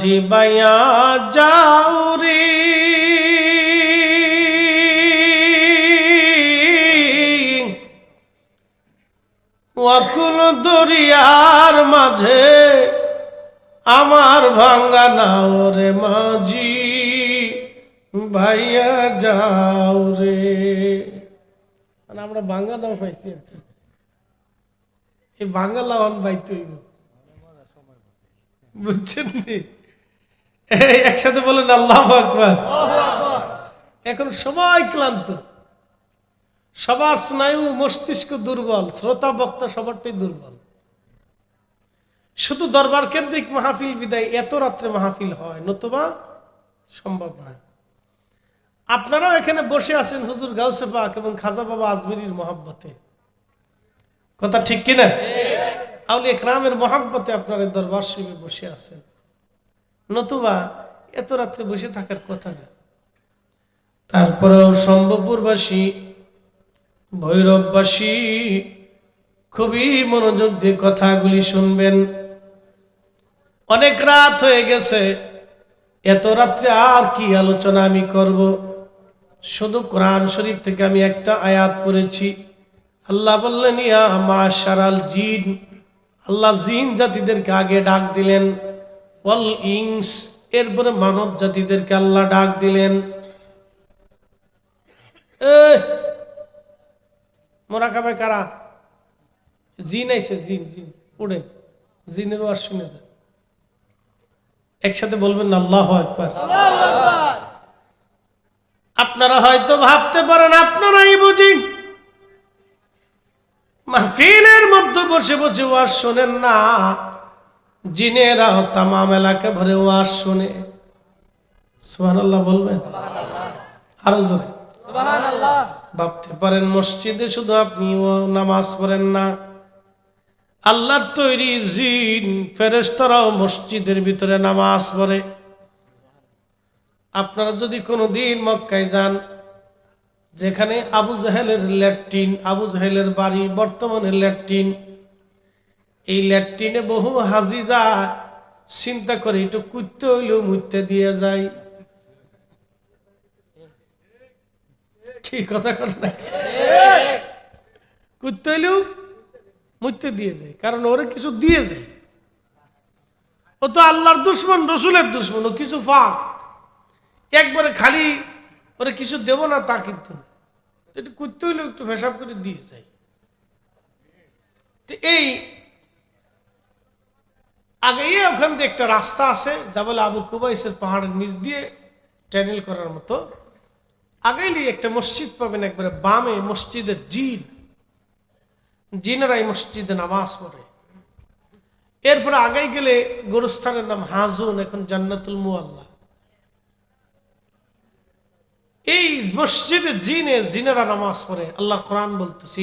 জিবাইয়া যাউরি ওয়াকুল দরিয়ার মাঝে আমার ভাঙ্গা নাও রে মাঝি, ভাইয়া যাও রে। মানে আমরা ভাঙ্গা নাও পাইছি আর কি। এই ভাঙ্গা লাওয়ান পাইতে হইব। বুঝছেন একসাথে বলেন আল্লাহ আকবার। এখন সবাই ক্লান্ত। সবার স্নায়ু মস্তিষ্ক দুর্বল শ্রোতা বক্তা সবারটাই দুর্বল। শুধু দরবার কেন্দ্রিক মাহফিল বিদায় এত রাত্রে মাহফিল হয় নতুবা সম্ভব নয় আপনারাও এখানে বসে আছেন হুজুর গাউসে পাক এবং খাজা বাবা আজমিরির মহাব্বতে। কথা ঠিক কিনা? আউলিয়া গ্রামের মহাব্বতে আপনার দরবার শিবে বসে আছেন। নতুবা এত রাত্রে বসে থাকার কথা না। তারপরেও সম্ভবপুরবাসী ভৈরববাসী খুবই মনোযোগ দিয়ে কথাগুলি শুনবেন। অনেক রাত হয়ে গেছে, এত রাত্রে আর কি আলোচনা আমি করব? শুধু কোরআন শরীফ থেকে আমি একটা আয়াত পড়েছি। আল্লাহ বললেন, ইয়া মাশারাল জিন। আল্লাহ জিন জাতিদেরকে আগে ডাক দিলেন। ওয়াল ইংস, এরপরে মানব জাতিদেরকে আল্লাহ ডাক দিলেন। মোরাকাবে কারা? জিন আইছে, জিন জিন উড়েন জিনের ওয়াজ শুনে যান একসাথে বলবেন আল্লাহ একবার আপনারা হয়তো ভাবতে পারেন, আপনারাই বুঝি। মাহফিলের মধ্যে বসে বসে ওয়াজ শোনেন না। জিনেরাও তামাম এলাকা ভরে ওয়াজ শোনে। সুহান আল্লাহ বলবেন আরও জোরে। ভাবতে পারেন মসজিদে শুধু আপনি নামাজ পড়েন না। আল্লাহর তৈরি জিন ফেরেশতারাও মসজিদের ভিতরে নামাজ পড়ে। আপনারা যদি কোনো দিন মক্কায় যান যেখানে আবু জাহেলের ল্যাট্রিন আবু জাহেলের বাড়ি বর্তমানে ল্যাট্রিন এই ল্যাট্রিনে বহু হাজি যায় চিন্তা করে একটু কুত্তে হইলেও মুইতে দিয়ে যায়। কি কথা কর কুত্তে হইলেও মুইতে দিয়ে যায়, কারণ ওরে কিছু দিয়ে যায়। ও তো আল্লাহর দুশ্মন, রসুলের দুশ্মন, ও কিছু ফাঁক একবারে খালি ওরে কিছু দেব না তা কিন্তু। একটু করতে হইলেও একটু পেশাব করে দিয়ে যায়। এই আগে এই ওখান দিয়ে একটা রাস্তা আছে যা বলে আবু কুবাইসের পাহাড়ের নিচ দিয়ে ট্যানেল করার মতো। আগেই একটা মসজিদ পাবেন একবারে বামে মসজিদের জিন। জিনেরা মসজিদে নামাজ পড়ে। এরপরে আগে গেলে গোরস্থানের নাম হাজুন, এখন জান্নাতুল মুআল্লা। এই মসজিদে জিনে, জিনেরা নামাজ পড়ে। আল্লাহ কোরআন বলতেছি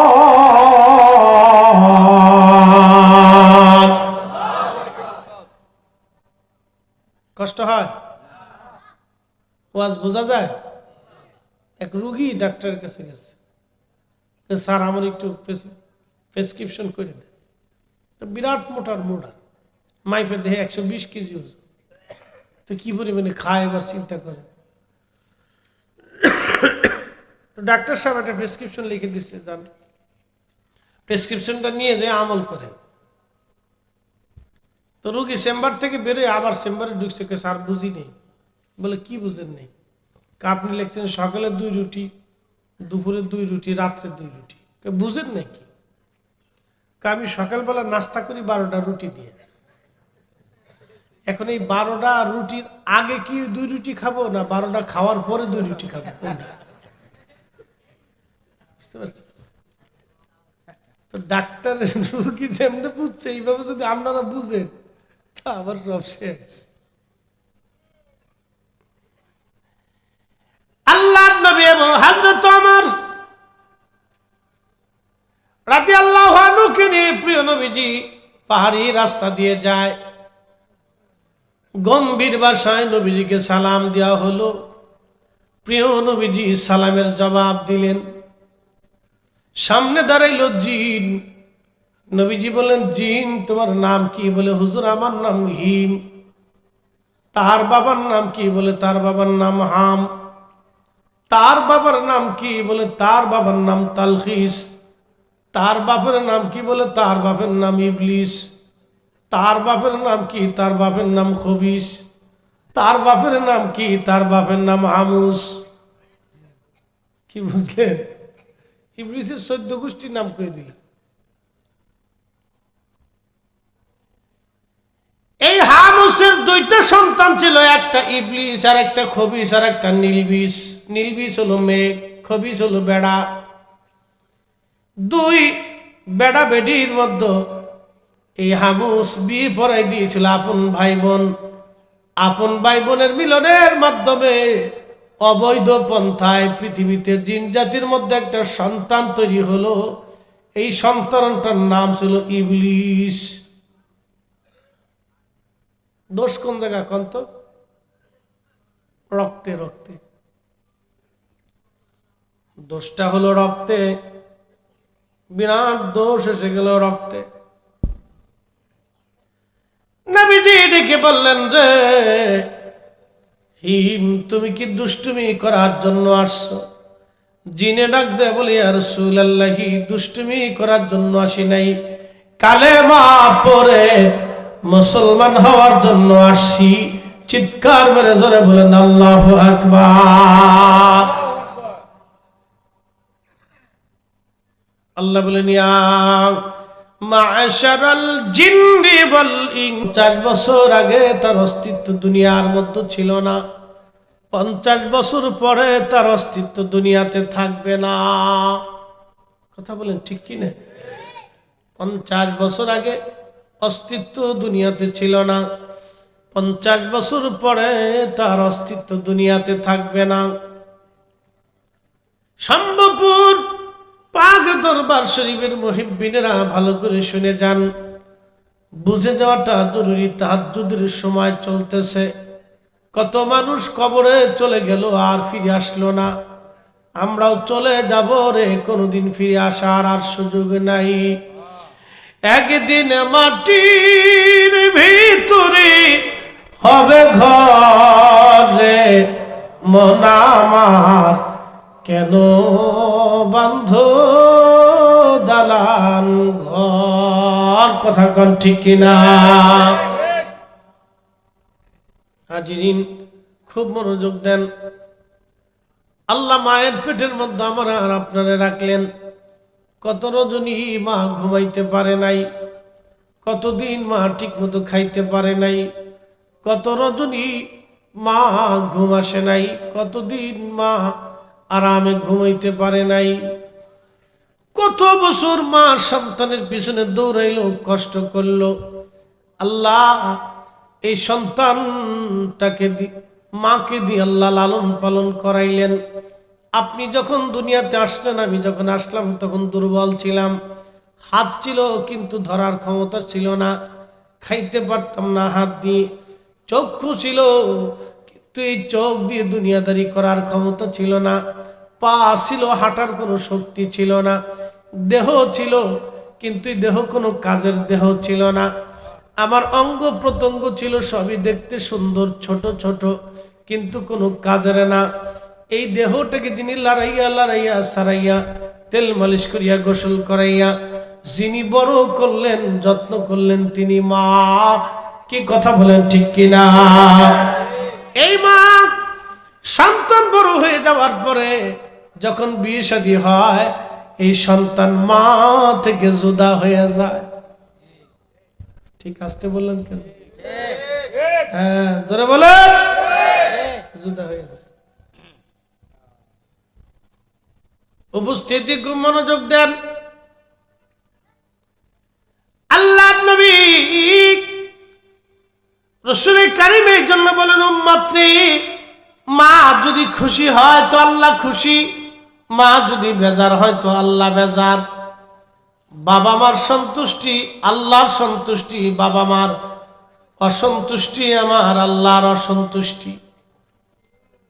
ওয়াজ বোঝা যায়? এক রুগী ডাক্তারের কাছে গেছে। স্যার আমার একটু প্রেসক্রিপশন করে দেন। তো বিরাট মোটার মোটা মাইফের দেহে একশো বিশ কেজি ওজন। তো কি পরিমাণে খায় এবার চিন্তা করে তো ডাক্তার সাহেব একটা প্রেসক্রিপশন লিখে দিচ্ছে যান প্রেসক্রিপশনটা নিয়ে যে আমল করেন। তো রুগী চেম্বার থেকে বেরোয় আবার চেম্বারে ঢুকছে স্যার বুঝি নেই বলে, কি বুঝেন নেই? আপনি লিখছেন সকালে দুই রুটি দুপুরে দুই রুটি রাত্রে দুই রুটি। বুঝেন নাকি আমি সকালবেলা নাস্তা করি বারোটা রুটি দিয়ে। এখন এই বারোটা রুটির আগে কি দুই রুটি খাব না বারোটা খাওয়ার পরে দুই রুটি খাব? বুঝতে তো ডাক্তার রুগী যেমনি বুঝছে এইভাবে যদি আপনারা বুঝেন, তা আবার সব শেষ। আল্লাহ নবী এবং হাজরত আমার রাতে আল্লাহ প্রিয় নবীজি পাহাড়ি রাস্তা দিয়ে যায়। গম্ভীর বাসায় নবীজিকে সালাম দেওয়া হলো। প্রিয় নবীজি সালামের জবাব দিলেন, সামনে দাঁড়াইল জিন। নবীজি বলেন জিন, তোমার নাম কি? বলে, হুজুর, আমার নাম হিম তার বাবার নাম কি? বলে, তার বাবার নাম হাম। তার বাবার নাম কি বলে তার বাবার নাম তালখিস? তার বাপের নাম কি বলে তার বাপের নাম ইবলিস? তার বাপের নাম কি তার বাপের নাম খবিস? তার বাপের নাম কি তার বাপের নাম আমুস কি বুঝলেন? ইবলিসের সদ্য গোষ্ঠীর নাম করে দিল এই হামুসের দুইটা সন্তান ছিল, একটা ইবলিস আর একটা খবিস আর একটা নীলবিষ। নীলবিষ হলো মেঘ, খবিস হলো বেড়া। দুই বেড়া বেডির মধ্যে এই হামুস বিয়ে পড়াই দিয়েছিল আপন ভাই বোন আপন ভাই বোনের মিলনের মাধ্যমে অবৈধ পন্থায় পৃথিবীতে জিন জাতির মধ্যে একটা সন্তান তৈরি হলো। এই সন্তানটার নাম ছিল ইবলিশ দোষ কোন জায়গা কোন তো? রক্তে রক্তে। দোষটা হলো রক্তে। বিরাট দোষ এসে গেল রক্তে। নবীজি ডেকে বললেন রে, হিম, তুমি কি দুষ্টুমি করার জন্য আসছো? জিনে ডাক দে বলি আর সুলাল্লাহি দুষ্টুমি করার জন্য আসি নাই। কালে মা পরে মুসলমান হওয়ার জন্য আসি। চিৎকার মেরে জোরে বলেন, আল্লাহ আকবার। আল্লাহ বলেন মাশারাল জিন্নি ওয়াল ইনস বছর আগে তার অস্তিত্ব দুনিয়ার মধ্যে ছিল না। পঞ্চাশ বছর পরে তার অস্তিত্ব দুনিয়াতে থাকবে না। কথা বলেন ঠিক কি না পঞ্চাশ বছর আগে অস্তিত্ব দুনিয়াতে ছিল না। পঞ্চাশ বছর পরে তার অস্তিত্ব দুনিয়াতে থাকবে না। সম্ভবপুর পাক দরবার শরীফের মহিবিনেরা ভালো করে শুনে যান। বুঝে যাওয়াটা জরুরি তাহাজুদের সময় চলতেছে। কত মানুষ কবরে চলে গেল, আর ফিরে আসলো না। আমরাও চলে যাব রে, কোনোদিন ফিরে আসার আর সুযোগ নাই। একদিন মাটির ভিতরে হবে ঘরে, মন আমার কেন বান্ধ দালান ঘর? কথা কন ঠিক কিনা? হাজিরিন, খুব মনোযোগ দেন। আল্লাহ মায়ের পেটের মধ্যে আমরা আর আপনারা রাখলেন। কত রজনী মা ঘুমাইতে পারে নাই কতদিন মা ঠিক মতো খাইতে পারে নাই, কত রজনী মা ঘুম আসে নাই কতদিন মা আরামে ঘুমাইতে পারে নাই। কত বছর মা সন্তানের পিছনে দৌড়াইল, কষ্ট করল। আল্লাহ, এই সন্তানটাকে দি, মাকে দিয়ে আল্লাহ লালন পালন করাইলেন। আপনি যখন দুনিয়াতে আসলেন, আমি যখন আসলাম, তখন দুর্বল ছিলাম। হাত ছিল, কিন্তু ধরার ক্ষমতা ছিল না। খাইতে পারতাম না হাত দিয়ে। চক্ষু ছিল, কিন্তু এই চোখ দিয়ে দুনিয়াদারি করার ক্ষমতা ছিল না। পা ছিল, হাঁটার কোনো শক্তি ছিল না। দেহ ছিল, কিন্তু দেহ কোনো কাজের দেহ ছিল না। আমার অঙ্গ প্রত্যঙ্গ ছিল সবই দেখতে সুন্দর, ছোট ছোট, কিন্তু কোনো কাজের না। এই দেহটাকে যিনি লড়াইয়া লড়াইয়া, সারাইয়া তেল মালিশ করিয়া গোসল করাইয়া যিনি বড় করলেন, যত্ন করলেন, তিনি মা। কি কথা বলেন ঠিক কিনা? এই মা সন্তান বড় হয়ে যাওয়ার পরে যখন বিয়ে শাদী হয়, এই সন্তান মা থেকে জুদা হয়ে যায়। ঠিক আসতে বললেন কেন? হ্যাঁ জোরে বলেন। জুদা হয়ে যায়। উপস্থিতি খুব মনোযোগ দেন। আল্লাহ নবী রসুল কারিম জন্য বলেন মাত্রে মা যদি খুশি হয় তো আল্লাহ খুশি, মা যদি বেজার হয় তো আল্লাহ বেজার। বাবা মার সন্তুষ্টি আল্লাহর সন্তুষ্টি বাবা মার অসন্তুষ্টি আমার আল্লাহর অসন্তুষ্টি।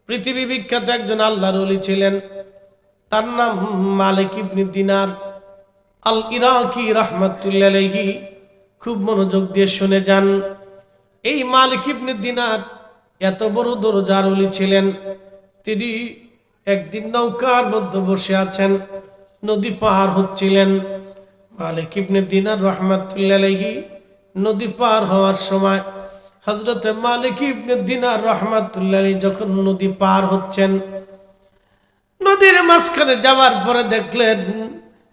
পৃথিবী বিখ্যাত একজন আল্লাহর ছিলেন। তার নাম মালিক ইবনি দিনার। আল ইরাকি রহমতুল্লাহি খুব মনোযোগ দিয়ে শুনে যান। এই মালিক ইবনে দিনার এত বড় দরজার অলি ছিলেন। তিনি একদিন নৌকার মধ্যে বসে আছেন, নদী পার হচ্ছিলেন। মালিক ইবনে দিনার রহমতুল্লাহি নদী পার হওয়ার সময় হজরতে মালিক ইবনে দিনার রহমতুল্লাহ যখন নদী পার হচ্ছেন নদীর মাঝখানে যাওয়ার পরে দেখলেন,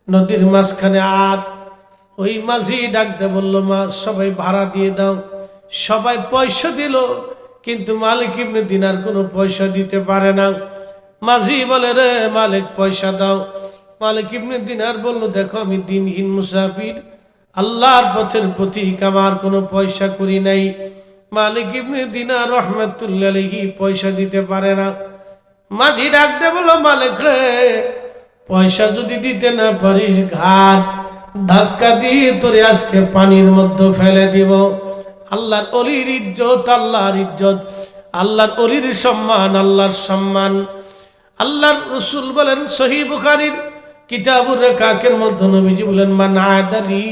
নদীর মাঝখানে আর ওই মাঝি ডাকতে বলল, মা, সবাই ভাড়া দিয়ে দাও। সবাই পয়সা দিল, কিন্তু মালিক ইবনে দিনার কোনো পয়সা দিতে পারে না। মাঝি বলে, রে মালিক, পয়সা দাও। মালিক ইবনে দিনার বলল, দেখো, আমি দিনহীন মুসাফির, আল্লাহর পথের প্রতীক, আমার কোনো পয়সা করি নাই। মালিক ইবনে দিনার রহমতুল্লাহি পয়সা দিতে পারে না। মাঝি ডাকতে বলল মালিক রে, পয়সা যদি দিতে না পারিস ঘাট, ধাক্কা দিয়ে তোরে আজকে পানির মধ্যে ফেলে দিব। আল্লাহর অলির ইজ্জত, আল্লাহর ইজ্জত, আল্লাহর অলির সম্মান, আল্লাহর সম্মান। আল্লাহর রসুল বলেন, সহি বুখারির কিতাবুর কাকের মধ্যে নবীজি বলেন, মান আদালি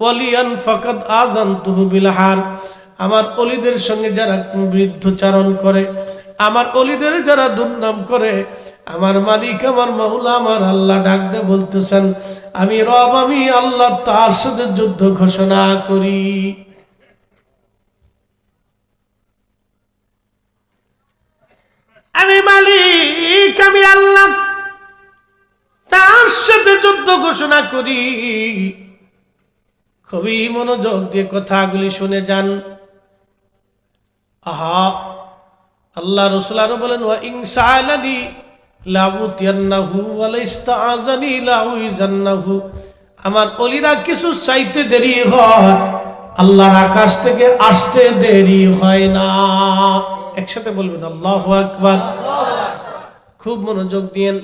ওয়ালিয়ান ফাকাদ আযান তুহবিল হার। আমার অলিদের সঙ্গে যারা বৃদ্ধচারণ করে আমার অলিদের যারা দুর্নাম করে, আমার মালিক, আমার মাহুলা আমার আল্লাহ ডাকতে বলতেছেন, আমি রব, আমি আল্লাহ, তার সাথে যুদ্ধ ঘোষণা করি। আমি মালিক, আমি আল্লাহ, তার সাথে যুদ্ধ ঘোষণা করি। খুবই মনোযোগ দিয়ে কথাগুলি শুনে যান। আহা আল্লাহ রসুল আরও বলেন, ওয়া ইনসালানি লাবুতিয়ান্নাহু ওয়ালাইস্তাআজানি লাউইজান্নাহু। আমার অলিরা কিছু চাইতে দেরি হয়, আল্লাহর আকাশ থেকে আসতে দেরি হয় না। একসাথে বলবেন, আল্লাহু আকবার। খুব মনোযোগ দিয়েন।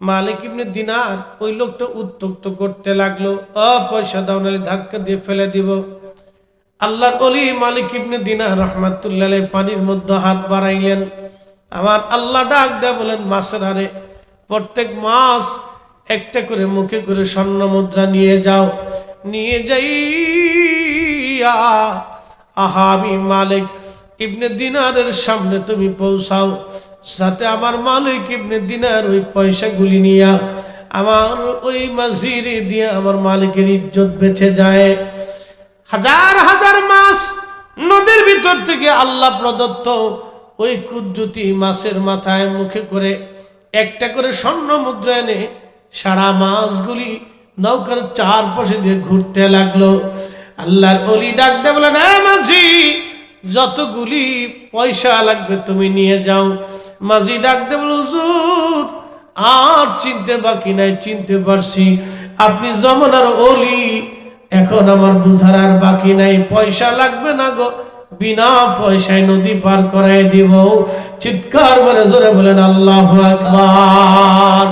মালিক ইবনে দিনার ওই লোকটা উত্তক্ত করতে লাগল। অ, পয়সা দাও নালে ধাক্কা দিয়ে ফেলে দিব। আল্লাহর অলি মালিক ইবনে দিনা রহমাতুল্লাহ পানির মধ্যে হাত বাড়াইলেন। আমার আল্লাহ ডাক দেয়া বলেন মাসের হারে প্রত্যেক মাস একটা করে মুখে করে স্বর্ণ মুদ্রা নিয়ে যাও। নিয়ে যাই আহা, আমি মালিক ইবনে দিনারের সামনে তুমি পৌঁছাও। সাথে আমার মালিক ইবনে দিনার ওই পয়সাগুলি নিয়া, আমার ওই মাঝিরে দিয়ে আমার মালিকের ইজ্জত বেঁচে যায়। হাজার হাজার মাস নদীর ভিতর থেকে আল্লাহ প্রদত্ত ওই কুদ্রুতি মাছের মাথায় মুখে করে একটা করে স্বর্ণ মুদ্রা এনে সারা মাছগুলি নৌকার চারপাশে দিয়ে ঘুরতে লাগল। আল্লাহর অলি ডাক দে বলেন "এ মাঝি, যতগুলি পয়সা লাগবে তুমি নিয়ে যাও। মাঝি ডাক দে বলো আর চিনতে বাকি নাই, চিনতে পারছি। আপনি জমানার অলি এখন আমার বুঝার আর বাকি নাই। পয়সা লাগবে না গো। বিনা পয়সায় নদী পার করাই দিব। চিৎকার বলে জোরে বলেন, আল্লাহ আকবার।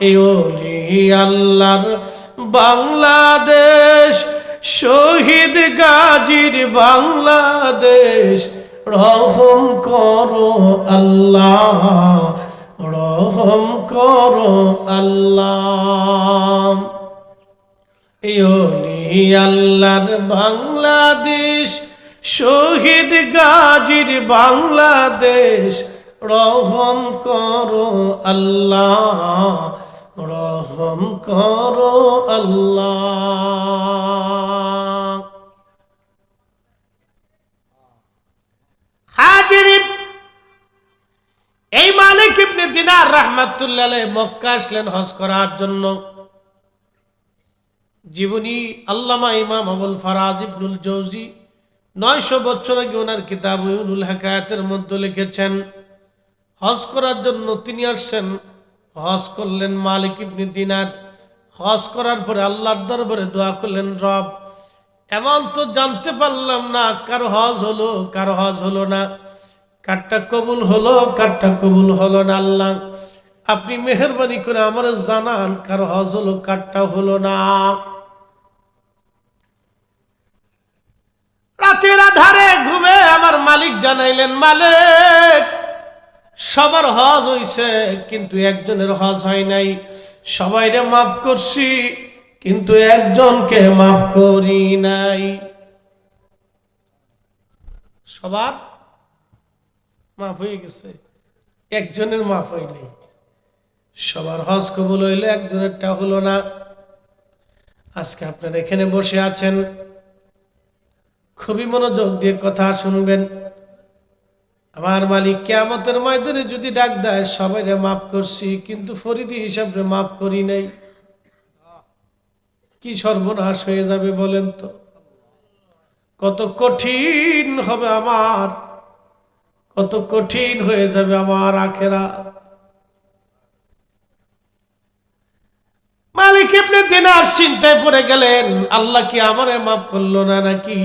এই ওলি আল্লাহর বাংলাদেশ, শহীদ গাজীর বাংলাদেশ। রহম করো আল্লাহ, রহম করো আল্লাহ। ইয়লি আল্লাহর বাংলাদেশ, শহীদ গাজীর বাংলাদেশ। রহম করো আল্লাহ, রহম করো আল্লাহ। হাজির এই মালিক ইবনে দিনার রহমাতুল্লাহ মক্কা আসলেন হজ করার জন্য। জীবনী আল্লামা ইমাম আবুল ফারাজ ইবনুল জৌজি নয়শো বছর আগে ওনার কিতাব ইউনুল হাকায়াতের মধ্যে লিখেছেন, হজ করার জন্য তিনি আসছেন, হজ করলেন মালিক ইবনে দিনার। হজ করার পরে আল্লাহর দরবারে দোয়া করলেন, রব, এমন তো জানতে পারলাম না, কারও হজ হলো, কারও হজ হলো না। কারটা কবুল হলো, কারটা কবুল হলো না, আল্লাহ। আপনি মেহরবানি করে আমার জানান, কার হজ হলো, কারটা হলো না। রাতের আধারে ঘুমে আমার মালিক জানাইলেন, মালিক, সবার হজ হইছে, কিন্তু একজনের হজ হয় নাই। সবাইরে মাফ করছি, কিন্তু একজনকে মাফ করি নাই। সবার মাফ হয়ে গেছে, একজনের মাফ হয় নাই। সবার হজ কবুল হইলে একজনেরটা হলো না। আজকে আপনারা এখানে বসে আছেন। খুবই মনোযোগ দিয়ে কথা শুনবেন। আমার মালিক কেয়ামতের ময়দানে যদি ডাক দেয়, সবাইরে মাফ করছি, কিন্তু ফরিদি হিসাবে মাফ করি নাই। কি সর্বনাশ হয়ে যাবে বলেন তো? কত কঠিন হবে আমার, কত কঠিন হয়ে যাবে আমার আখেরা। মালিক আপনি দিনার চিন্তায় পড়ে গেলেন, আল্লাহ কি আমারে মাফ করল না নাকি?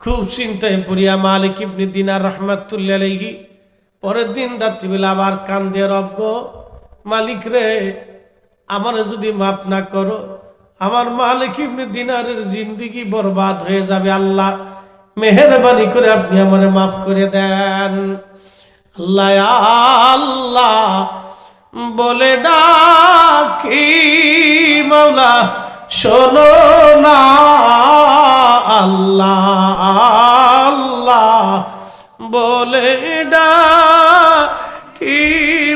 খুব চিন্তায় পড়িয়া মালিক ইবনে দিনার রহমাতুল্লাহ আলাইহি পরের দিন রাত্রিবেলা আবার কান দিয়ে রব গো, মালিক রে, আমার যদি মাফ না করো, আমার মালিক ইবনে দিনারের জিন্দিগি বরবাদ হয়ে যাবে, আল্লাহ, মেহরবানি করে আপনি আমারে মাফ করে দেন। আল্লাহ আল্লাহ, বলে ডাকি মৌলা শোনো না, আল্লাহ আল্লাহ বলে ডাকি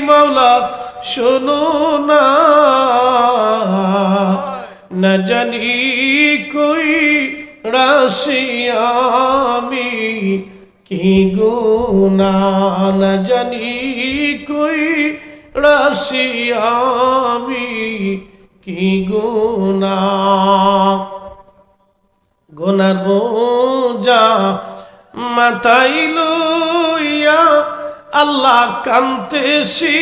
মৌলা শোনো না, ন জানি কই রাশিয়ামি কি গুনা ন জানি কই রাশিয়ামি কি গুনা গোনার বোঝা মাথায় লইয়া আল্লাহ কান্তেছি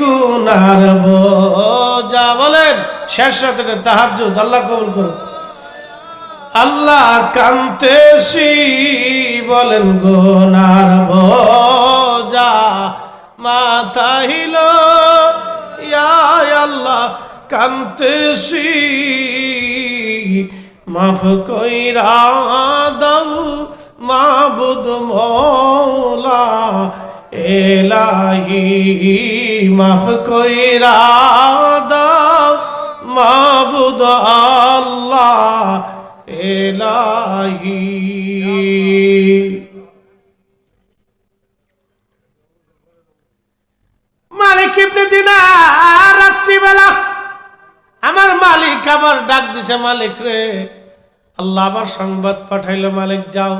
গুনার বোঝা, বলেন, শেষ রাতে তাহাজ্জুদ, আল্লাহ কবুল করুন আল্লাহ কান্তেছি বলেন গোনার বোঝা মাথাইল আল্লাহ কান্তেছি মাফ কইরা দাও মাবুদ মৌলা এলাহি। মাফ কইরা দাও মাবুদ আল্লাহ, এলাহি। মালিক ইবনে দিনার রাত্রিবেলা আমার মালিক আবার ডাক দিছে, মালিক রে। আল্লাহ আবার সংবাদ পাঠাইলো, মালিক, যাও।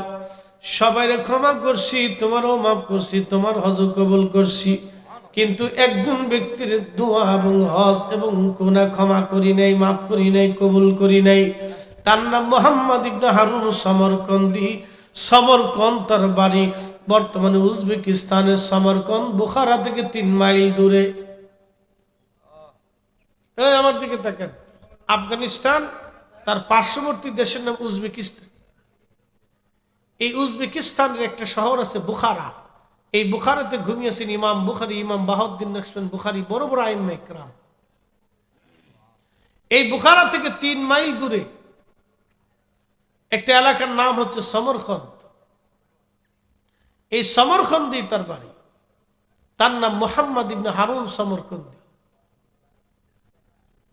সবাইরে ক্ষমা করছি, তোমারও মাফ করছি, তোমার হজ কবুল করছি। কিন্তু একজন ব্যক্তির দোয়া এবং হজ এবং কোনা ক্ষমা করি নাই, মাফ করি নাই, কবুল করি নাই। তার নাম মোহাম্মদ ইবনে হারুন সমরকন্দি। সমরকন তার বাড়ি বর্তমানে উজবেকিস্তানের সমরকন বুখারা থেকে তিন মাইল দূরে। আমার দিকে দেখেন আফগানিস্তান, তার পার্শ্ববর্তী দেশের নাম উজবেকিস্তান। এই উজবেকিস্তানের একটা শহর আছে বুখারা। এই বুখারাতে ঘুমিয়েছেন ইমাম বুখারি, ইমাম বাহাউদ্দিন নকশবন বুখারি, বড় বড় আইন একরাম এই বুখারা থেকে তিন মাইল দূরে একটা এলাকার নাম হচ্ছে সমরখন্দ। এই সমরখন্দি তার বাড়ি। তার নাম মোহাম্মদ ইবনে হারুন সমরখন্দি।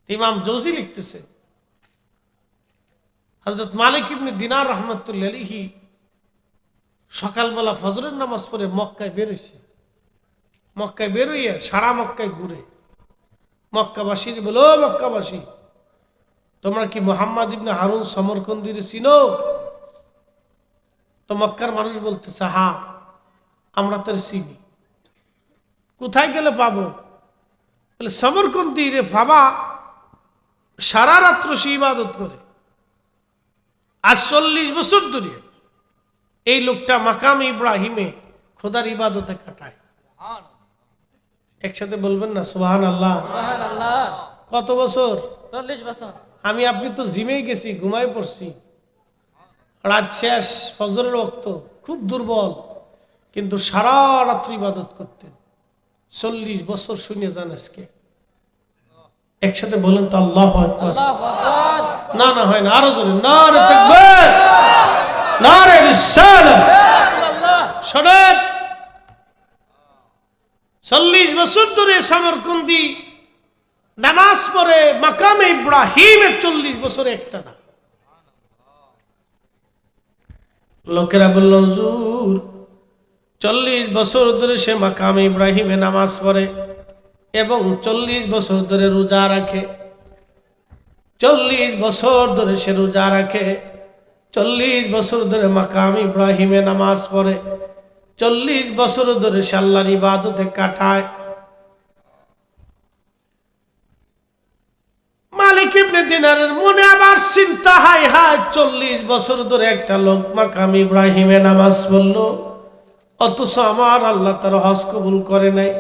ইমাম জৌজি লিখতেছে। হজরত মালিক ইবনে দিনার রহমতুল্লাহ আলিহি সকালবেলা ফজরের নামাজ পড়ে মক্কায় বেরোইছে মক্কায় বেরোইয়া সারা মক্কায় ঘুরে মক্কাবাসী বলো মক্কাবাসী, তোমরা কি মোহাম্মদ ইবনে হারুন সমরকন্দির চিনো? তো মক্কার মানুষ বলতেছে, হা, আমরা তার চিনি। কোথায় গেলে পাবো? বলে সমরকন্দি রে সারা রাত্র সে ইবাদত করে। আজ চল্লিশ বছর ধরে এই লোকটা মাকাম ইব্রাহিমে খোদার ইবাদতে কাটায়। একসাথে বলবেন না সুবাহান আল্লাহ কত বছর? চল্লিশ বছর। আমি আপনি তো জিমেই গেছি ঘুমাই পড়ছি। রাত শেষ ফজরের রক্ত খুব দুর্বল কিন্তু সারা রাত্রি ইবাদত করতেন। চল্লিশ বছর শুনে যান আজকে। একসাথে বলেন তো আল্লাহ না না হয় না আরও জোরে না রে তাকবীর না রে রিসালাত শোনেন চল্লিশ বছর ধরে সমরকন্দি নামাজ পড়ে মাকামে ইব্রাহিমের চল্লিশ বছরে একটা না। লোকেরা বলল হুজুর চল্লিশ বছর ধরে সে মাকামে ইব্রাহিমে নামাজ পড়ে। এবং চল্লিশ বছর ধরে রোজা রাখে। চল্লিশ বছর ধরে সে রোজা রাখে। চল্লিশ বছর ধরে মাকাম ইব্রাহিমে নামাজ পড়ে। চল্লিশ বছর ধরে সে আল্লাহর ইবাদতে কাটায়। মালিক মনে আবার চিন্তা চল্লিশ বছর ধরে একটা লোক নামাজ আমার আল্লাহ তার হজ কবুল করে নাই।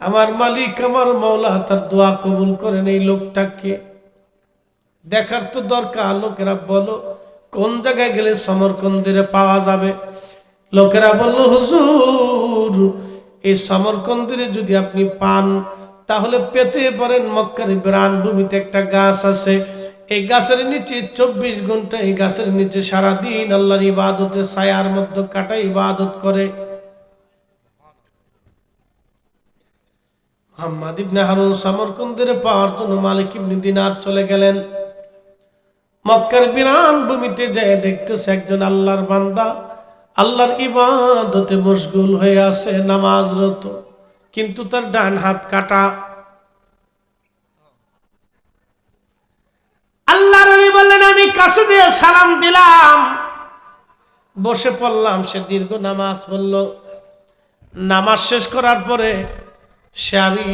আমার মালিক, আমার মৌলা তার দোয়া কবুল করে নেই লোকটাকে। দেখার তো দরকার, লোকেরা বলো, কোন জায়গায় গেলে সমরকন্দিরে পাওয়া যাবে? লোকেরা বলল, হুজুর এই সমরকন্দিরে যদি আপনি পান, তাহলে পেতে পারেন মক্কার বিরান ভূমিতে একটা গাছ আছে। এই গাছের নিচে চব্বিশ ঘণ্টা, এই গাছের নিচে সারাদিন আল্লাহর ইবাদতে ছায়ার মধ্যে কাটা ইবাদত করে। মোহাম্মদ ইবনে হারুন সমরকন্দের পাওয়ার জন্য মালিক ইবনে দিনার চলে গেলেন। মক্কার বিরান ভূমিতে যায় দেখতেছে একজন আল্লাহর বান্দা। আল্লাহর ইবাদতে মশগুল হয়ে আছে, নামাজরত, কিন্তু তার ডান হাত কাটা। আল্লাহর আলী বললেন, আমি কাছে দিয়ে সালাম দিলাম। বসে পড়লাম, সে দীর্ঘ নামাজ পড়ল নামাজ শেষ করার পরে সে আমি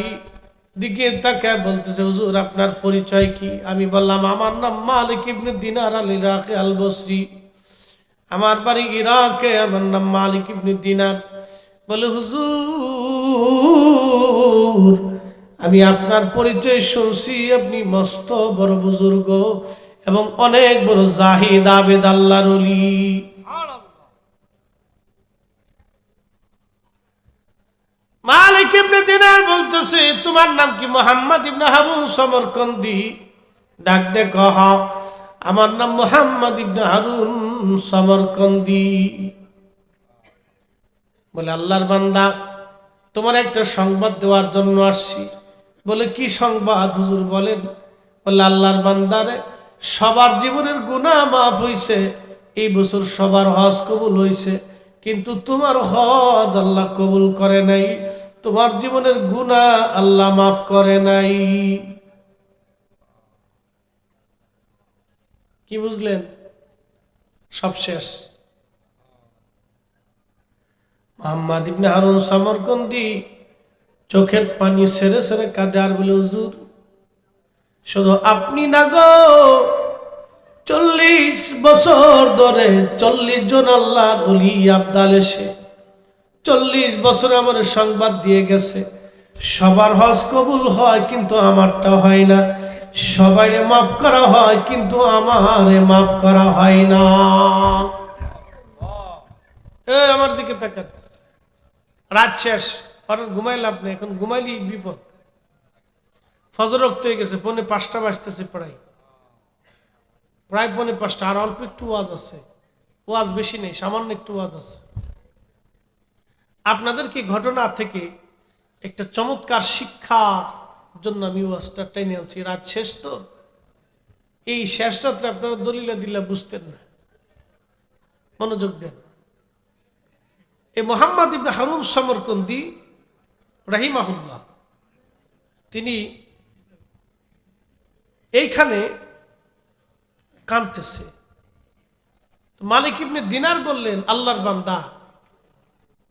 দিকে তাকে বলতেছে, হুজুর, আপনার পরিচয় কি? আমি বললাম, আমার নাম মালিক ইবনে দিনার আল ইরাকে আল বসরি আমার বাড়ি ইরাকে, আমার নাম মালিক ইবনে দিনার। বলে, হুজুর, আমি আপনার পরিচয় শুনছি, আপনি মস্ত বড় বুজুর্গ এবং অনেক বড় জাহিদ, আবেদ, আল্লাহর অলি মালিক ইবনে দিনার বলতেছে, তোমার নাম কি মোহাম্মদ ইবনে হারুন সমরকন্দি? ডাক দে কহ আমার নাম মোহাম্মদ ইবনে হারুন সমরকন্দি। বলে, আল্লাহর বান্দা, তোমার একটা সংবাদ দেওয়ার জন্য আসছি। বলে, কি সংবাদ হুজুর বলেন? বলে, আল্লাহর বান্দারে সবার জীবনের গুনাহ মাফ হইছে, এই বছর সবার হজ কবুল হইছে। কিন্তু তোমার হজ আল্লাহ কবুল করে নাই। তোমার জীবনের গুনাহ আল্লাহ মাফ করে নাই। কি বুঝলেন? সব শেষ। মোহাম্মদ ইবনে হারুন সমরকন্দি চোখের পানি সেরে সেরে কাঁদে আর বলে, হুজুর, শুধু আপনি না গো চল্লিশ বছর ধরে চল্লিশ জন আল্লাহর অলি আবদাল এসে চল্লিশ বছর আমার সংবাদ দিয়ে গেছে। সবার হজ কবুল হয় কিন্তু আমারটা হয় না। সবাইরে মাফ করা হয় কিন্তু আমারে মাফ করা হয় না। আমার দিকে তাকান। রাত শেষ। হঠাৎ ঘুমাই লাভ নেই। এখন ঘুমাইলি বিপদ। ফজর রক্ত হয়ে গেছে পনে পাঁচটা বাজতেছে প্রায়। প্রায় পনে পাঁচটা আর অল্প একটু ওয়াজ আছে। ওয়াজ বেশি নেই, সামান্য একটু ওয়াজ আছে। আপনাদেরকে ঘটনা থেকে একটা চমৎকার শিক্ষার জন্য আমি ওয়াজটা টেনে আনছি? রাত শেষ তো? এই শেষ রাত্রে আপনারা দলিলা দিলা বুঝতেন না। মনোযোগ দেন। এই মোহাম্মদ ইবনে হারুন সমরকন্দি রাহিমাহুল্লাহ, তিনি এইখানে কাঁদতেছে। মালিক ইবনে দিনার বললেন, আল্লাহর বান্দা,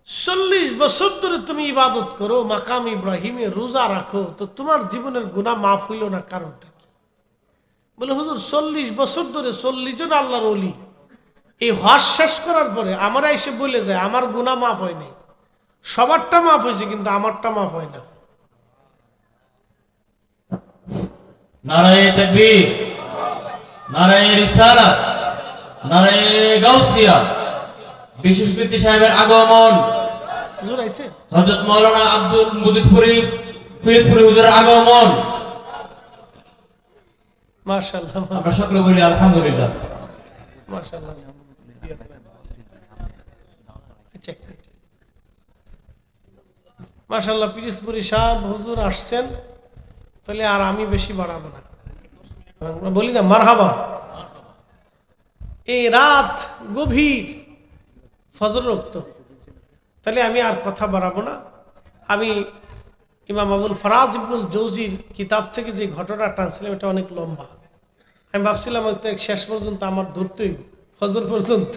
চল্লিশ বছর ধরে তুমি ইবাদত করো, মাকাম ইব্রাহিমে রোজা রাখো, তো তোমার জীবনের গুণা মাফ হইল না, কারণটা কি? বলে, হুজুর, চল্লিশ বছর ধরে চল্লিশ জন আল্লাহর অলি এই হজ শেষ করার পরে আমার এসে বলে যায়, আমার গুণা মাফ হয় নাই। সবারটা মাফ হয়েছে, কিন্তু আমারটা মাফ হয় না। নারায়ে তাকবীর। নারায়ে গাউসিয়া বিশেষ ব্যক্তি সাহেবের আগমন। হযরত মাওলানা আব্দুল মুজিদপুরি ফিরোজপুরি হুজুরের আগমন। মাশাআল্লাহ আমরা সকলে বলি আলহামদুলিল্লাহ। মাশাআল্লাহ আচ্ছা। মাশাআল্লাহ পিরিসপুরি সাহেব হুজুর আসছেন তাহলে আর আমি বেশি বাড়াবো না। আমরা বলি না মারহাবা। এই রাত গভীর ফজর রক্ত। তাহলে আমি আর কথা বাড়াবো না। আমি ইমাম আবুল ফরাজ ইবনুল জৌজির কিতাব থেকে যে ঘটনা টানছিলাম এটা অনেক লম্বা। আমি ভাবছিলাম হয়তো শেষ পর্যন্ত আমার ধরতেই ফজর পর্যন্ত।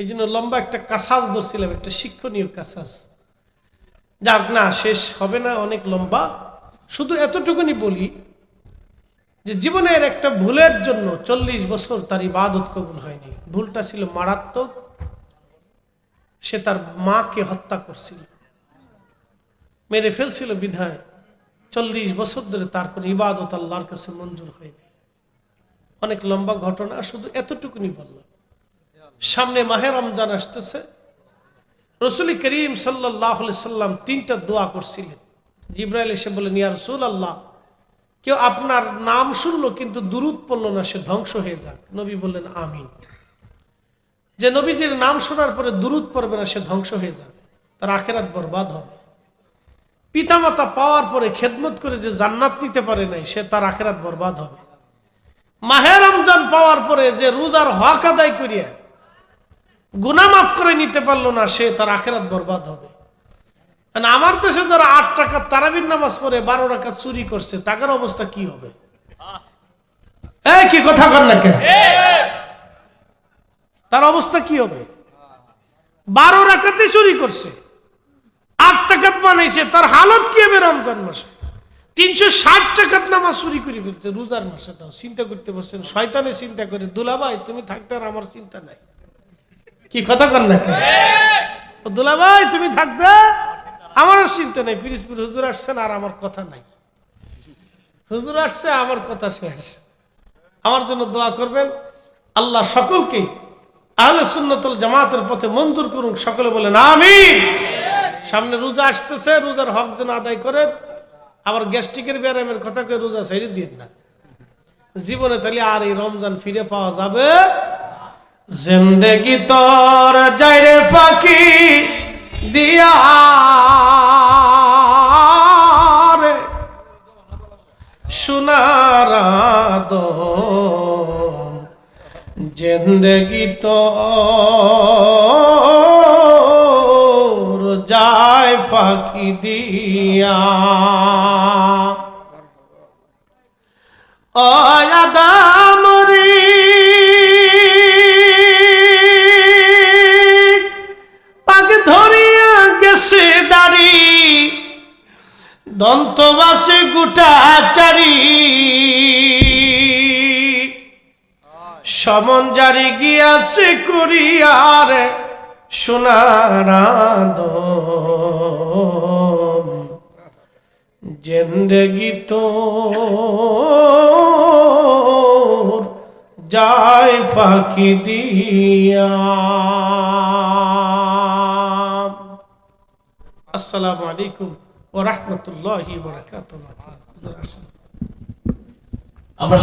এই জন্য লম্বা একটা কাসাজ ধরছিলাম, একটা শিক্ষণীয় কাসাজ যাক, না, শেষ হবে না, অনেক লম্বা। শুধু এতটুকুনি বলি যে জীবনের একটা ভুলের জন্য চল্লিশ বছর তার ইবাদত কবুল হয়নি। ভুলটা ছিল মারাত্মক। সে তার মাকে হত্যা করছিল। মেরে ফেলছিল বিধায়। চল্লিশ বছর ধরে তার কোনো ইবাদত আল্লাহর কাছে মঞ্জুর হয়নি। অনেক লম্বা ঘটনা, শুধু এতটুকুনি বললাম। সামনে মাহে রমজান আসতেছে। রসুল করিম সাল্লাহ সাল্লাম তিনটা দোয়া করছিলেন। জিব্রাইল এসে বলেন ইয়া রসুল আল্লাহ কেউ আপনার নাম শুনলো, কিন্তু দুরুদ পড়ল না, সে ধ্বংস হয়ে যাক। নবী বললেন, আমিন। যে নবীজির নাম শোনার পরে দুরুদ পড়বে না, সে ধ্বংস হয়ে যাবে। তার আখেরাত বরবাদ হবে। পিতামাতা পাওয়ার পরে খেদমত করে যে জান্নাত নিতে পারে নাই, সে তার আখেরাত বরবাদ হবে। মাহে রমজান পাওয়ার পরে যে রোজার হক আদায় করিয়া গুনা মাফ করে নিতে পারল না, সে তার আখেরাত বরবাদ হবে। আর আমার দেশে যারা আট টাকা তারাবির নামাজ পড়ে, বারো টাকা চুরি করছে, তাদের অবস্থা কি হবে? কি কথা কর না তার অবস্থা কি হবে? বারো রাখাতে চুরি করছে। আট টাকাত বানাইছে, তার হালত কি হবে রমজান মাসে? তিনশো ষাট টাকাত নামাজ চুরি করে ফেলছে, রোজার মাসে তাও চিন্তা করতে পারছেন শয়তানে চিন্তা করে, দুলাভাই, তুমি থাকতে আর আমার চিন্তা নাই। কি কথা কর না কে দুলাভাই, তুমি থাকতে? আমার আর চিন্তা নাই পিরিসপুর হুজুর আসছেন আর আমার কথা নাই। হুজুর আসছে, আমার কথা শেষ। আমার জন্য দোয়া করবেন। আল্লাহ সকলকে আহলে সুন্নতুল জামাতের পথে মঞ্জুর করুন সকলে বলেন আমিন। সামনে রোজা আসতেছে, রোজার হক যেন আদায় করেন। আবার গ্যাস্ট্রিকের ব্যায়ামের কথা কয়ে রোজা ছেড়ে দিন না। জীবনে তাহলে আর এই রমজান ফিরে পাওয়া যাবে জিন্দেগি তোর যাইরে ফাঁকি। দিয়া রে সোনার জিন্দগি তোর যায় ফাঁকি দিয়া। দন্তবাসে গুটাচারি সমন জারি গিয়াছে করিয়ার সোনারাদ জিন্দগি তো যায় ফাঁকি দিয়া। আসসালামু আলাইকুম। ও রহমতুল্লাহি বরকাত আমরা